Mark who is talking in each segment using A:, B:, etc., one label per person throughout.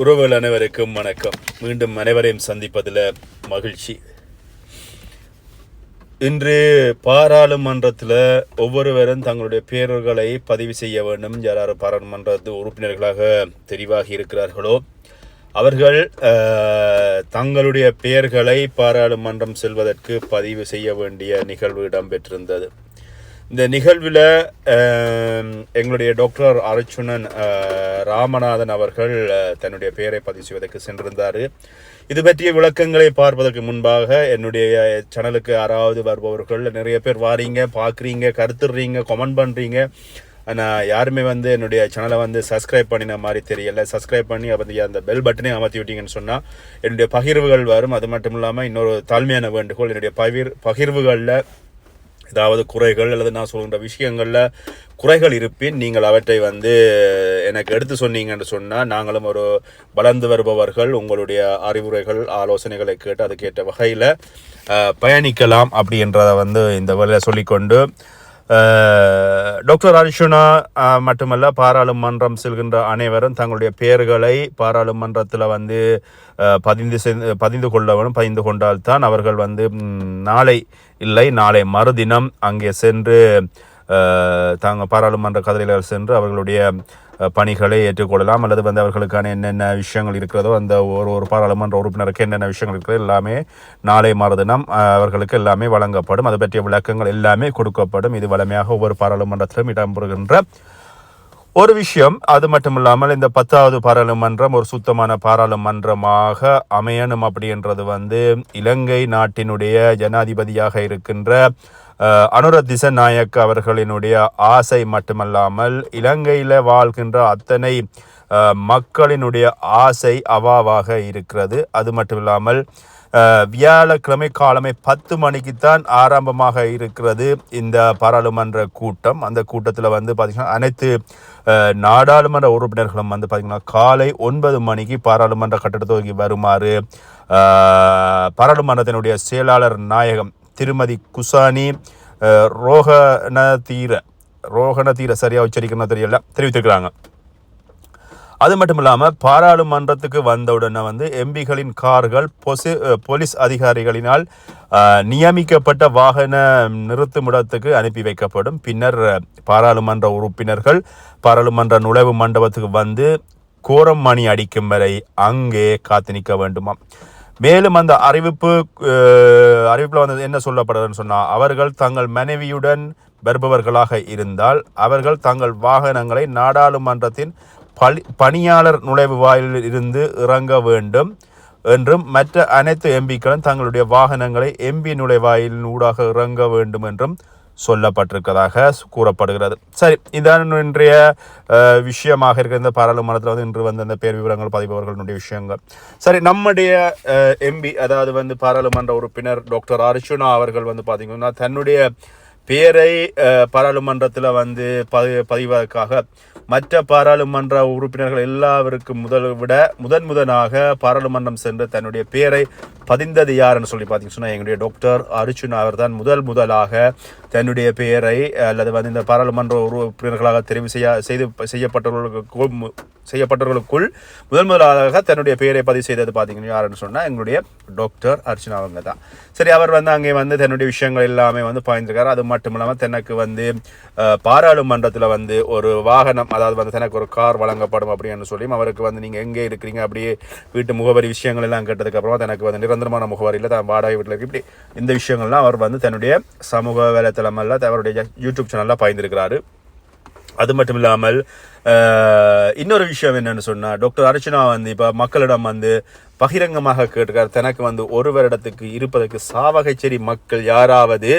A: உறவுகள் அனைவருக்கும் வணக்கம். மீண்டும் அனைவரையும் சந்திப்பதில் மகிழ்ச்சி. இன்று பாராளுமன்றத்தில் ஒவ்வொருவரும் தங்களுடைய பேரர்களை பதிவு செய்ய வேண்டும். யார் பாராளுமன்றத்து உறுப்பினர்களாக தெரிவாகி இருக்கிறார்களோ அவர்கள் தங்களுடைய பெயர்களை பாராளுமன்றம் செல்வதற்கு பதிவு செய்ய வேண்டிய நிகழ்வு இடம்பெற்றிருந்தது. இந்த நிகழ்வில் எங்களுடைய டாக்டர் அர்ச்சுனன் ராமநாதன் அவர்கள் தன்னுடைய பெயரை பதிவு செய்வதற்கு சென்றிருந்தார். இது பற்றிய விளக்கங்களை பார்ப்பதற்கு முன்பாக என்னுடைய சேனலுக்கு யாராவது வருபவர்கள் நிறைய பேர் வாரீங்க பார்க்குறீங்க கருத்துடுறீங்க கமெண்ட் பண்ணுறீங்க ஆனால் யாருமே வந்து என்னுடைய சேனலை வந்து சப்ஸ்கிரைப் பண்ணின மாதிரி தெரியல. சப்ஸ்கிரைப் பண்ணி வந்து அந்த பெல் பட்டனே அமர்த்தி விட்டீங்கன்னு சொன்னால் என்னுடைய பகிர்வுகள் வரும். அது மட்டும் இல்லாமல் இன்னொரு தாழ்மையான வேண்டுகோள் என்னுடைய பகிர் பகிர்வுகளில் ஏதாவது குறைகள் அல்லது நான் சொல்கின்ற விஷயங்களில் குறைகள் இருப்பின் நீங்கள் அவற்றை வந்து எனக்கு எடுத்து சொன்னீங்கன்னு சொன்னால் நாங்களும் ஒரு வளர்ந்து வருபவர்கள் உங்களுடைய அறிவுரைகள் ஆலோசனைகளை கேட்டு அதுக்கேற்ற வகையில் பயணிக்கலாம் அப்படின்றத வந்து இந்த வேலையில் சொல்லிக்கொண்டு டாக்டர் அர்ஜுனா மட்டுமல்ல பாராளுமன்றம் செல்கின்ற அனைவரும் தங்களுடைய பெயர்களை பாராளுமன்றத்தில் வந்து பதிந்து செ- பதிந்து கொள்ளவனும் பதிந்து கொண்டால்தான் அவர்கள் வந்து நாளை இல்லை நாளை மறுதினம் அங்கே சென்று தாங்க பாராளுமன்ற கதிரைகள் சென்று அவர்களுடைய பணிகளை ஏற்றுக்கொள்ளலாம் அல்லது வந்து அவர்களுக்கான என்னென்ன விஷயங்கள் இருக்கிறதோ அந்த ஒரு ஒரு பாராளுமன்ற உறுப்பினருக்கு என்னென்ன விஷயங்கள் இருக்கிறதோ எல்லாமே நாளை மறுதினம் அவர்களுக்கு எல்லாமே வழங்கப்படும். அது பற்றிய விளக்கங்கள் எல்லாமே கொடுக்கப்படும். இது வளமையாக ஒவ்வொரு பாராளுமன்றத்திலும் இடம்பெறுகின்ற ஒரு விஷயம். அது மட்டும் இல்லாமல் இந்த பத்தாவது பாராளுமன்றம் ஒரு சுத்தமான பாராளுமன்றமாக அமையணும் அப்படின்றது வந்து இலங்கை நாட்டினுடைய ஜனாதிபதியாக இருக்கின்ற அஹ், நாயக் அவர்களினுடைய ஆசை மட்டுமல்லாமல் இலங்கையில் வாழ்கின்ற அத்தனை மக்களினுடைய ஆசை அவாவாக இருக்கிறது. அது மட்டும் இல்லாமல் வியாழக்கிழமை காலமே பத்து மணிக்குத்தான் ஆரம்பமாக இருக்கிறது இந்த பாராளுமன்ற கூட்டம். அந்த கூட்டத்தில் வந்து பார்த்திங்கன்னா அனைத்து நாடாளுமன்ற உறுப்பினர்களும் வந்து பார்த்திங்கன்னா காலை ஒன்பது மணிக்கு பாராளுமன்ற கட்டடத்துக்கு வருமாறு பாராளுமன்றத்தினுடைய செயலாளர் நாயகம் திருமதி குசானி தீர ரோகணதீர ரோகணதீர சரியாக உச்சரிக்கணும் தெரியல தெரிவித்திருக்கிறாங்க. அது மட்டும் இல்லாமல் பாராளுமன்றத்துக்கு வந்தவுடனே வந்து எம்பிகளின் கார்கள் பொசி போலீஸ் அதிகாரிகளினால் நியமிக்கப்பட்ட வாகன நிறுத்துமிடத்துக்கு அனுப்பி வைக்கப்படும். பின்னர் பாராளுமன்ற உறுப்பினர்கள் பாராளுமன்ற நுழைவு மண்டபத்துக்கு வந்து கோரம் மணி அடிக்கும் வரை அங்கே காத்து நிற்க வேண்டுமாம். மேலும் அந்த அறிவிப்பு அறிவிப்பில் வந்து என்ன சொல்லப்படுதுன்னு சொன்னால் அவர்கள் தங்கள் மனைவியுடன் வருபவர்களாக இருந்தால் அவர்கள் தங்கள் வாகனங்களை நாடாளுமன்றத்தின் பளி பணியாளர் நுழைவு வாயிலில் இருந்து இறங்க வேண்டும் என்றும் மற்ற அனைத்து எம்பிக்களும் தங்களுடைய வாகனங்களை எம்பி நுழைவாயிலின் ஊடாக இறங்க வேண்டும் என்றும் சொல்லப்பட்டிருக்கிறதாக கூறப்படுகிறது. சரி இதான் இன்றைய விஷயமாக இருக்கிற இந்த பாராளுமன்றத்தில் வந்து இன்று வந்து அந்த பேர் விவரங்கள் பதிப்பவர்களுடைய விஷயங்கள். சரி நம்முடைய எம்பி அதாவது வந்து பாராளுமன்ற உறுப்பினர் டாக்டர் அர்ஜுனா அவர்கள் வந்து பார்த்தீங்கன்னா தன்னுடைய பேரை பாராளுமன்றத்தில் வந்து பதி பதிவதற்காக மற்ற பாராளுமன்ற உறுப்பினர்கள் எல்லாருக்கும் முதல் விட முதன் முதனாக பாராளுமன்றம் சென்று தன்னுடைய பேரை பதிந்தது யாருன்னு சொல்லி பார்த்தீங்கன்னு சொன்னால் எங்களுடைய டாக்டர் அர்ஜுன் அவர் தான் முதல் முதலாக தன்னுடைய பெயரை அல்லது வந்து இந்த பாராளுமன்ற உறுப்பினர்களாக தெரிவு செய்ய செய்து செய்யப்பட்டவர்களுக்கு செய்யப்பட்டவர்களுக்குள் முதல் முதலாக தன்னுடைய பெயரை பதிவு செய்தது பார்த்தீங்கன்னா யாருன்னு சொன்னால் எங்களுடைய டாக்டர் அர்ச்சனா அவங்க தான் சரி அவர் வந்து அங்கே வந்து தன்னுடைய விஷயங்கள் எல்லாமே வந்து பாய்ந்திருக்காரு. அது மட்டும் இல்லாமல் தனக்கு வந்து பாராளுமன்றத்தில் வந்து ஒரு வாகனம் அதாவது வந்து தனக்கு ஒரு கார் வழங்கப்படும் அப்படின்னு சொல்லி அவருக்கு வந்து நீங்கள் எங்கே இருக்கிறீங்க அப்படியே வீட்டு முகவரி விஷயங்கள் எல்லாம் கேட்டதுக்கப்புறமா தனக்கு வந்து நிரந்தரமான முகவரியில் தான் வாடகை வீட்டில் இருக்கு. இப்படி இந்த விஷயங்கள்லாம் அவர் வந்து தன்னுடைய சமூக வலைத்தளமல்ல அவருடைய யூடியூப் சேனலில் பாய்ந்திருக்கிறாரு. அது மட்டும் இல்லாமல் இன்னொரு விஷயம் என்னென்னு சொன்னால் டாக்டர் அர்ச்சனா வந்து இப்போ மக்களிடம் வந்து பகிரங்கமாக கேட்டுக்கார் தனக்கு வந்து ஒரு வருடத்துக்கு இருப்பதற்கு சாவகச்சேரி மக்கள் யாராவது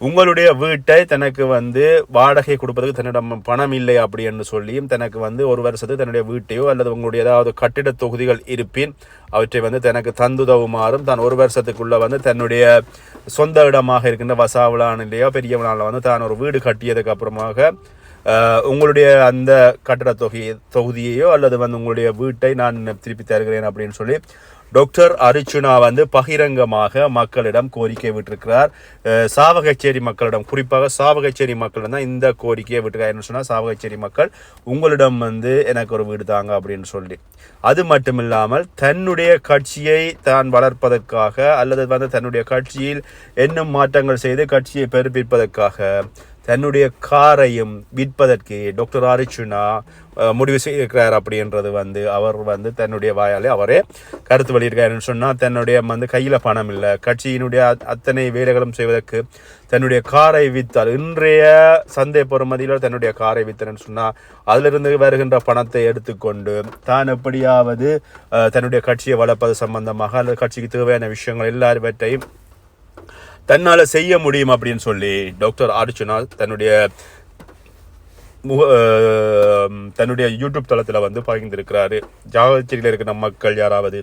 A: உங்களுடைய வீட்டை தனக்கு வந்து வாடகை கொடுப்பதற்கு தன்னிடம் பணம் இல்லை அப்படின்னு சொல்லியும் தனக்கு வந்து ஒரு வருஷத்துக்கு தன்னுடைய வீட்டையோ அல்லது உங்களுடைய ஏதாவது கட்டிட தொகுதிகள் இருப்பின் அவற்றை வந்து தனக்கு தந்துதவுமாறும் தான் ஒரு வருஷத்துக்குள்ளே வந்து தன்னுடைய சொந்த இடமாக இருக்கின்ற வசாவிலானிலேயோ பெரியவனால வந்து தான் ஒரு வீடு கட்டியதுக்கு அப்புறமாக உங்களுடைய அந்த கட்டட தொகை தொகுதியையோ அல்லது வந்து உங்களுடைய வீட்டை நான் திருப்பி தருகிறேன் அப்படின்னு சொல்லி டாக்டர் அர்ச்சுனா வந்து பகிரங்கமாக மக்களிடம் கோரிக்கை விட்டிருக்கிறார். சாவகச்சேரி மக்களிடம் குறிப்பாக சாவகச்சேரி மக்களிடம் தான் இந்த கோரிக்கையை விட்டுருக்காருன்னு சொன்னால் சாவகச்சேரி மக்கள் உங்களிடம் வந்து எனக்கு ஒரு வீடு தாங்க அப்படின்னு சொல்லி. அது மட்டும் இல்லாமல் தன்னுடைய கட்சியை தான் வளர்ப்பதற்காக அல்லது வந்து தன்னுடைய கட்சியில் என்னும் மாற்றங்கள் செய்து கட்சியை பெருப்பிப்பதற்காக தன்னுடைய காரையும் விற்பதற்கு டாக்டர் அரிச்சுனா முடிவு செய்திருக்கிறார் அப்படின்றது வந்து அவர் வந்து தன்னுடைய வாயாலே அவரே கருத்து வெளியிருக்காருன்னு சொன்னால் தன்னுடைய வந்து கையில் பணம் இல்லை. கட்சியினுடைய அத்தனை வேலைகளும் செய்வதற்கு தன்னுடைய காரை வித்தால் இன்றைய சந்தை பொறுமதியில் தன்னுடைய காரை வித்தனன்னு சொன்னால் அதிலிருந்து வருகின்ற பணத்தை எடுத்துக்கொண்டு தான் எப்படியாவது தன்னுடைய கட்சியை வளர்ப்பது சம்பந்தமாக அல்லது கட்சிக்கு தேவையான விஷயங்கள் எல்லாவற்றையும் தன்னால் செய்ய முடியும் அப்படின்னு சொல்லி டாக்டர் அர்ச்சுனா தன்னுடைய தன்னுடைய யூடியூப் தளத்தில் வந்து பகிர்ந்திருக்கிறாரு. ஜாகச்சேரியில் இருக்கிற மக்கள் யாராவது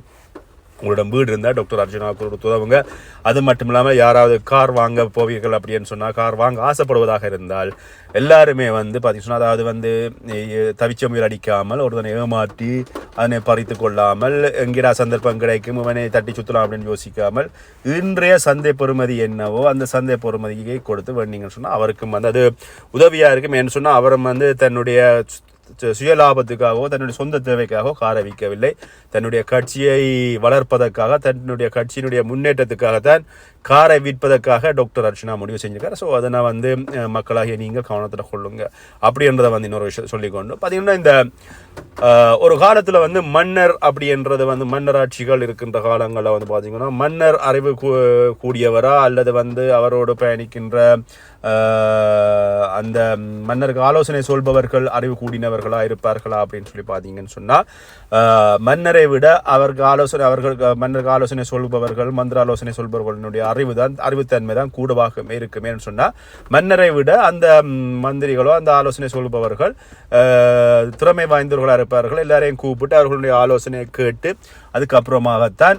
A: உங்களிடம் வீடு இருந்தால் டாக்டர் அர்ஜுனாவுக்கு ஒரு உதவுங்க அது மட்டும் இல்லாமல் யாராவது கார் வாங்க போவீர்கள் அப்படின்னு சொன்னால் கார் வாங்க ஆசைப்படுவதாக இருந்தால் எல்லாருமே வந்து பார்த்தீங்கன்னா அதாவது வந்து தவிச்ச முயல் அடிக்காமல் ஒருத்தனை ஏமாற்றி அதனை பறித்து கொள்ளாமல் எங்கேடா சந்தர்ப்பம் கிடைக்கும் இவனை தட்டி சுற்றலாம் அப்படின்னு யோசிக்காமல் இன்றைய சந்தை பெறுமதி என்னவோ அந்த சந்தை பொறுமதியை கொடுத்து வேண்டிங்கன்னு சொன்னால் அவருக்கும் வந்து அது உதவியாக இருக்கும். ஏன்னு சொன்னால் அவரும் வந்து தன்னுடைய சு- லாபத்துக்காகவோ தன்னுடைய சொந்த தேவைக்காகவோ காரை விற்கவில்லை தன்னுடைய கட்சியை வளர்ப்பதற்காக தன்னுடைய கட்சியினுடைய முன்னேற்றத்துக்காகத்தான் காரை விற்பதற்காக டாக்டர் அர்ச்சனா முடிவு செஞ்சிருக்காரு. ஸோ அதை நான் வந்து மக்களாகிய நீங்கள் கவனத்தில் கொள்ளுங்க. அப்படின்றத வந்து இன்னொரு விஷயம் சொல்லிக்கொண்டு பார்த்தீங்கன்னா இந்த ஒரு காலத்தில் வந்து மன்னர் அப்படின்றது வந்து மன்னர் ஆட்சிகள் இருக்கின்ற காலங்களில் வந்து பார்த்தீங்கன்னா மன்னர் அறிவு கூ- கூடியவரா அல்லது வந்து அவரோடு பயணிக்கின்ற அந்த மன்னருக்கு ஆலோசனை சொல்பவர்கள் அறிவு கூடினவர்களா இருப்பார்களா அப்படின்னு சொல்லி பார்த்தீங்கன்னு சொன்னால் மன்னரை விட அவர்கள் ஆலோசனை அவர்களுக்கு மன்னருக்கு ஆலோசனை சொல்பவர்கள் மந்திர ஆலோசனை சொல்பவர்களுடைய அறிவு தான் அறிவுத்தன்மை தான் கூடுவாக இருக்குமே சொன்னால் மன்னரை விட அந்த மந்திரிகளோ அந்த ஆலோசனை சொல்பவர்கள் திறமை வாய்ந்தவர்களாக இருப்பார்கள். எல்லாரையும் கூப்பிட்டு அவர்களுடைய ஆலோசனையை கேட்டு அதுக்கப்புறமாகத்தான்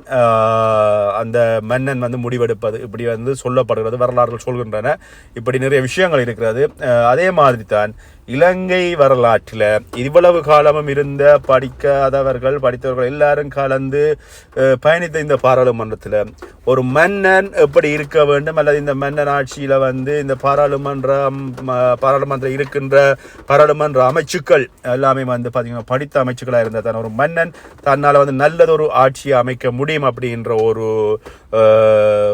A: அந்த மன்னன் வந்து முடிவெடுப்பது இப்படி வந்து சொல்லப்படுகிறது வரலாறுகள் சொல்கின்றன இப்படி நிறைய விஷயங்கள் இருக்கிறது. அதே மாதிரி தான் இலங்கை வரலாற்றில் இவ்வளவு காலமும் இருந்த படிக்காதவர்கள் படித்தவர்கள் எல்லாரும் கலந்து பயணித்த இந்த பாராளுமன்றத்தில் ஒரு மன்னன் எப்படி இருக்க வேண்டும் அல்லது இந்த மன்னன் ஆட்சியில் வந்து இந்த பாராளுமன்றம் பாராளுமன்றம் இருக்கின்ற பாராளுமன்ற அமைச்சுக்கள் எல்லாமே வந்து பார்த்தீங்கன்னா படித்த அமைச்சுக்களாக இருந்தால் தான் ஒரு மன்னன் தன்னால் வந்து நல்லதொரு ஆட்சியை அமைக்க முடியும் அப்படின்ற ஒரு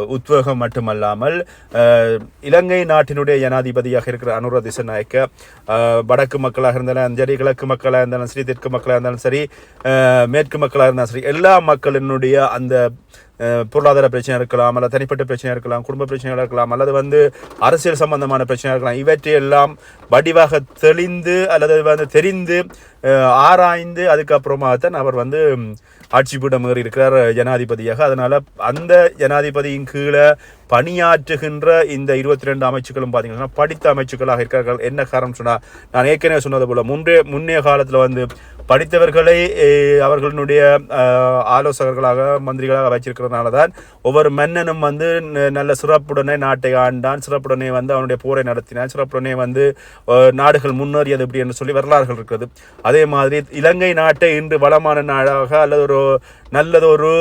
A: உத்வேகம் மட்டுமல்லாமல் இலங்கை நாட்டினுடைய ஜனாதிபதியாக இருக்கிற அனுர திசநாயக்க வடக்கு மக்களாக இருந்தாலும் சரி கிழக்கு மக்களாக இருந்தாலும் சரி தெற்கு மக்களாக இருந்தாலும் சரி மேற்கு மக்களாக இருந்தாலும் சரி எல்லா மக்களினுடைய அந்த பொருளாதார பிரச்சனை இருக்கலாம் அல்லது தனிப்பட்ட பிரச்சனை இருக்கலாம் குடும்ப பிரச்சனைகள் இருக்கலாம் அல்லது வந்து அரசியல் சம்பந்தமான பிரச்சனை இருக்கலாம் இவற்றையெல்லாம் வடிவாக தெளிந்து அல்லது வந்து தெரிந்து ஆராய்ந்து அதுக்கப்புறமா தான் அவர் வந்து ஆட்சி பீடமேறி இருக்கிறார் ஜனாதிபதியாக. அதனால் அந்த ஜனாதிபதியின் கீழே பணியாற்றுகின்ற இந்த இருபத்தி ரெண்டு அமைச்சுக்களும் பார்த்தீங்கன்னா படித்த அமைச்சுக்களாக இருக்கிறார்கள் என்ன காரணம் சொன்னால் நான் ஏற்கனவே சொன்னது போல் முன்பே முன்னைய காலத்தில் வந்து படித்தவர்களை அவர்களுடைய ஆலோசகர்களாக மந்திரிகளாக வச்சிருக்கிறதுனால தான் ஒவ்வொரு மன்னனும் வந்து ந- நல்ல சிறப்புடனே நாட்டை ஆண்டான் சிறப்புடனே வந்து அவனுடைய போரை நடத்தினான் சிறப்புடனே வந்து நாடுகள் முன்னேறியது இப்படி என்று சொல்லி வரலாறுகள் இருக்கிறது அதே மாதிரி இலங்கை நாட்டை இன்று வளமான நாடாக அல்லது ஒரு நல்லதொரு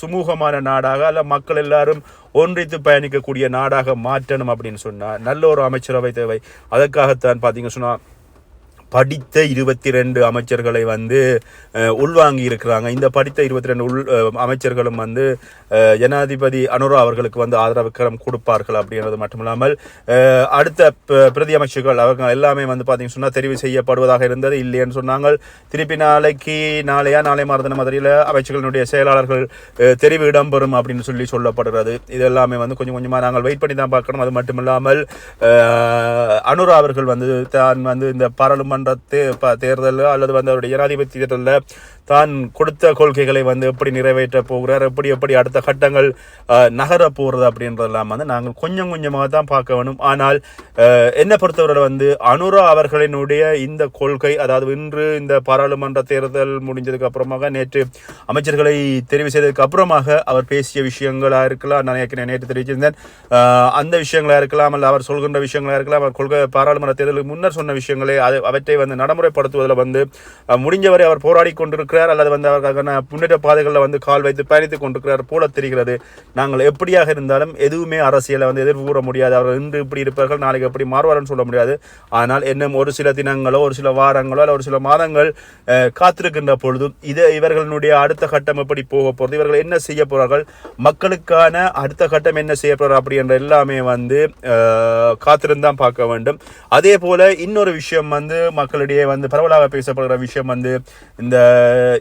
A: சுமூகமான நாடாக அல்ல மக்கள் எல்லாரும் ஒன்றித்து பயணிக்கக்கூடிய நாடாக மாற்றணும் அப்படின்னு சொன்னால் நல்ல ஒரு அமைச்சரவை தேவை. அதற்காகத்தான் பார்த்தீங்க சொன்னா படித்த இருபத்தி ரெண்டு அமைச்சர்களை வந்து உள்வாங்கி இருக்கிறாங்க இந்த படித்த இருபத்தி ரெண்டு உள் அமைச்சர்களும் வந்து ஜனாதிபதி அனுரா அவர்களுக்கு வந்து ஆதரவு கரம் கொடுப்பார்கள் அப்படின்றது மட்டுமில்லாமல் இல்லாமல் அடுத்த ப- பிரதி அமைச்சர்கள் அவங்க எல்லாமே வந்து பார்த்தீங்கன்னு சொன்னால் தெரிவு செய்யப்படுவதாக இருந்தது இல்லைன்னு சொன்னாங்க திருப்பி நாளைக்கு நாளையா நாளை மறுதின மாதிரியில் அமைச்சர்களுடைய செயலாளர்கள் தெரிவு இடம்பெறும் அப்படின்னு சொல்லி சொல்லப்படுகிறது. இது எல்லாமே வந்து கொஞ்சம் கொஞ்சமாக நாங்கள் வெயிட் பண்ணி தான் பார்க்கணும். அது மட்டும் இல்லாமல் அனுரா அவர்கள் வந்து தான் வந்து இந்த பாராளுமன்ற தே ப- தேர்தலில் அல்லது வந்து அவருடைய ஜனாதிபதி தேர்தலில் தான் கொடுத்த கொள்கைகளை வந்து எப்படி நிறைவேற்ற போகிறார் எப்படி எப்படி அடுத்த கட்டங்கள் நகர போகிறது அப்படின்றதெல்லாம் வந்து நாங்கள் கொஞ்சம் கொஞ்சமாக தான் பார்க்க வேணும். ஆனால் என்னை பொறுத்தவரை வந்து அனுரா அவர்களினுடைய இந்த கொள்கை அதாவது இன்று இந்த பாராளுமன்ற தேர்தல் முடிஞ்சதுக்கு அப்புறமாக நேற்று அமைச்சர்களை தெரிவு செய்ததுக்கு அப்புறமாக அவர் பேசிய விஷயங்களாக இருக்கலாம் நான் நேற்று தெரிவிச்சிருந்தேன். அந்த விஷயங்களாக இருக்கலாம் அல்ல அவர் சொல்கின்ற விஷயங்களாக இருக்கலாம் அவர் கொள்கை பாராளுமன்ற தேர்தலுக்கு முன்னர் சொன்ன விஷயங்களே அது அவற்றை வந்து நடைமுறைப்படுத்துவதில் வந்து முடிஞ்சவரை அவர் போராடி கொண்டிருக்கிறார் அல்லது வந்து அவருக்கான முன்னேற்ற பாதைகளில் வந்து கால் வைத்து பயணித்துக் கொண்டிருக்கிறார் போல தெரிகிறது. நாங்கள் எப்படியாக இருந்தாலும் எதுவுமே அரசியலை வந்து எதிர்ப்பு கூற முடியாது. அவர் இன்று இப்படி இருப்பார்கள் நாளைக்கு எப்படி மாறுவார்னு சொல்ல முடியாது. ஆனால் இன்னும் ஒரு சில தினங்களோ ஒரு சில வாரங்களோ அல்ல ஒரு சில மாதங்கள் காத்திருக்கின்ற பொழுதும் இது இவர்களுடைய அடுத்த கட்டம் எப்படி போக போகிறது இவர்கள் என்ன செய்ய போகிறார்கள் மக்களுக்கான அடுத்த கட்டம் என்ன செய்ய போகிறார் அப்படின்ற எல்லாமே வந்து காத்திருந்தான் பார்க்க வேண்டும். அதே போல இன்னொரு விஷயம் வந்து மக்களிடையே வந்து பரவலாக பேசப்படுகிற விஷயம் வந்து இந்த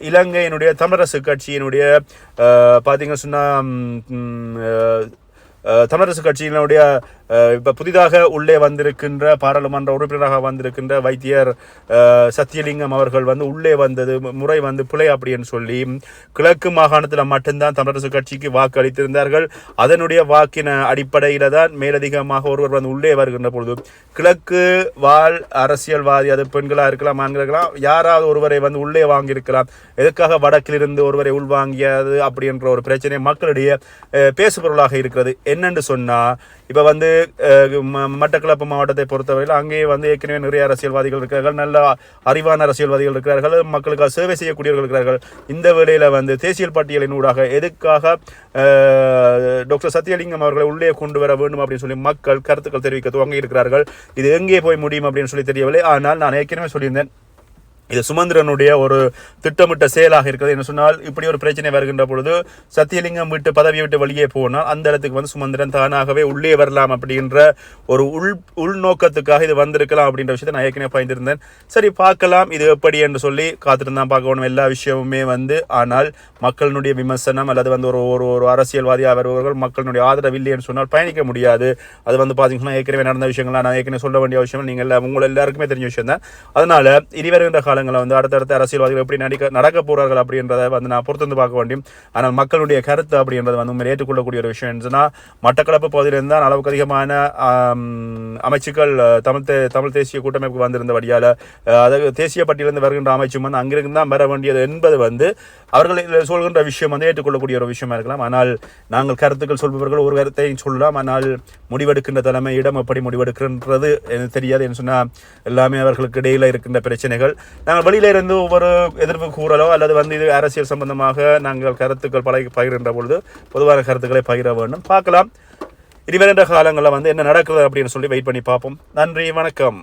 A: இலங்கையினுடைய தமிழரசு கட்சியினுடைய அஹ், பார்த்தீங்க சொன்னா தமிழரசு கட்சியினுடைய இப்போ புதிதாக உள்ளே வந்திருக்கின்ற பாராளுமன்ற உறுப்பினராக வந்திருக்கின்ற வைத்தியர் சத்தியலிங்கம் அவர்கள் வந்து உள்ளே வந்தது முறை வந்து பிழை அப்படின்னு சொல்லி கிழக்கு மாகாணத்தில் மட்டும்தான் தமிழரசு கட்சிக்கு வாக்கு அளித்திருந்தார்கள். அதனுடைய வாக்கின அடிப்படையில் தான் மேலதிகமாக ஒருவர் வந்து உள்ளே வருகின்ற பொழுது கிழக்கு வாழ் அரசியல்வாதி அது பெண்களாக இருக்கலாம் ஆண்களா இருக்கலாம் யாராவது ஒருவரை வந்து உள்ளே வாங்கியிருக்கலாம். எதுக்காக வடக்கிலிருந்து ஒருவரை உள்வாங்கியது அப்படின்ற ஒரு பிரச்சனை மக்களிடையே பேசுபொருளாக இருக்கிறது. என்னென்று சொன்னால் இப்போ வந்து மட்டக்களப்பு மாவட்டத்தை பொறுத்தவரையில் அங்கேயே வந்து ஏற்கனவே நிறைய அரசியல்வாதிகள் இருக்கிறார்கள் நல்ல அறிவான அரசியல்வாதிகள் இருக்கிறார்கள் மக்களுக்காக சேவை செய்யக்கூடியவர்கள் இருக்கிறார்கள். இந்த வேளையில் வந்து தேசிய பட்டியலின் ஊடாக எதுக்காக டாக்டர் சத்தியலிங்கம் அவர்களை உள்ளே கொண்டு வர வேண்டும் அப்படின்னு சொல்லி மக்கள் கருத்துக்கள் தெரிவிக்க துவங்கி இருக்கிறார்கள் இது எங்கே போய் முடியும் அப்படின்னு சொல்லி தெரியவில்லை. ஆனால் நான் ஏற்கனவே சொல்லியிருந்தேன் இது சுமந்திரனுடைய ஒரு திட்டமிட்ட செயலாக இருக்கிறது என்ன சொன்னால் இப்படி ஒரு பிரச்சனை வருகின்ற பொழுது சத்தியலிங்கம் விட்டு பதவியை விட்டு வெளியே போனால் அந்த இடத்துக்கு வந்து சுமந்திரன் தானாகவே உள்ளே வரலாம் அப்படின்ற ஒரு உள் உள்நோக்கத்துக்காக இது வந்திருக்கலாம் அப்படின்ற விஷயத்தை நான் ஏற்கனவே பயந்துருந்தேன் சரி பார்க்கலாம் இது எப்படி என்று சொல்லி காத்திருந்தான் பார்க்கணும் எல்லா விஷயமுமே வந்து ஆனால் மக்களுடைய விமர்சனம் அல்லது வந்து ஒரு ஒரு ஒரு அரசியல்வாதியாக வருபவர்கள் மக்களுடைய ஆதரவு இல்லைன்னு சொன்னால் பயணிக்க முடியாது. அது வந்து பார்த்தீங்கன்னா ஏற்கனவே நடந்த விஷயங்கள்லாம் நான் ஏற்கனவே சொல்ல வேண்டிய விஷயம் நீங்கள் எல்லாம் உங்களை எல்லாருக்குமே தெரிஞ்ச விஷயம் தான் அதனால் இனி வருகின்ற காலங்களில் வந்து அடுத்தடுத்த அரசியல்வாதிகள் எப்படி நடிக்க நடக்க போகிறார்கள் அப்படின்றத வந்து நான் பொறுத்து வந்து பார்க்க வேண்டும் ஆனால் மக்களுடைய கருத்து அப்படின்றது வந்து ஏற்றுக்கொள்ளக்கூடிய ஒரு விஷயம். என்னன்னா மட்டக்களப்பு பகுதியிலிருந்து தான் அளவுக்கு அதிகமான அமைச்சுக்கள் தமிழ் தே- தமிழ் தேசிய கூட்டமைப்பு வந்திருந்தபடியால் வழியால் அதாவது தேசிய பட்டியலிருந்து வருகின்ற அமைச்சும் வந்து அங்கிருந்து தான் வர வேண்டியது என்பது வந்து அவர்கள் சொல்கின்ற விஷயம் வந்து ஏற்றுக்கொள்ளக்கூடிய ஒரு விஷயமா இருக்கலாம். ஆனால் நாங்கள் கருத்துக்கள் சொல்பவர்கள் ஒரு கருத்தை சொல்லலாம். ஆனால் முடிவெடுக்கின்ற தலைமை இடம் எப்படி முடிவெடுக்கின்றது எனக்கு தெரியாது. என்று சொன்னால் எல்லாமே அவர்களுக்கு இடையில் இருக்கின்ற பிரச்சனைகள். நாங்கள் வெளியில இருந்து ஒவ்வொரு எதிர்ப்பு கூறலோ அல்லது வந்து இது அரசியல் சம்பந்தமாக நாங்கள் கருத்துக்கள் பழகி பகிர்கின்ற பொழுது பொதுவான கருத்துக்களை பகிர வேண்டும். பார்க்கலாம். இனி வருகின்ற காலங்களில் வந்து என்ன நடக்குது அப்படின்னு சொல்லி வெயிட் பண்ணி பார்ப்போம். நன்றி வணக்கம்.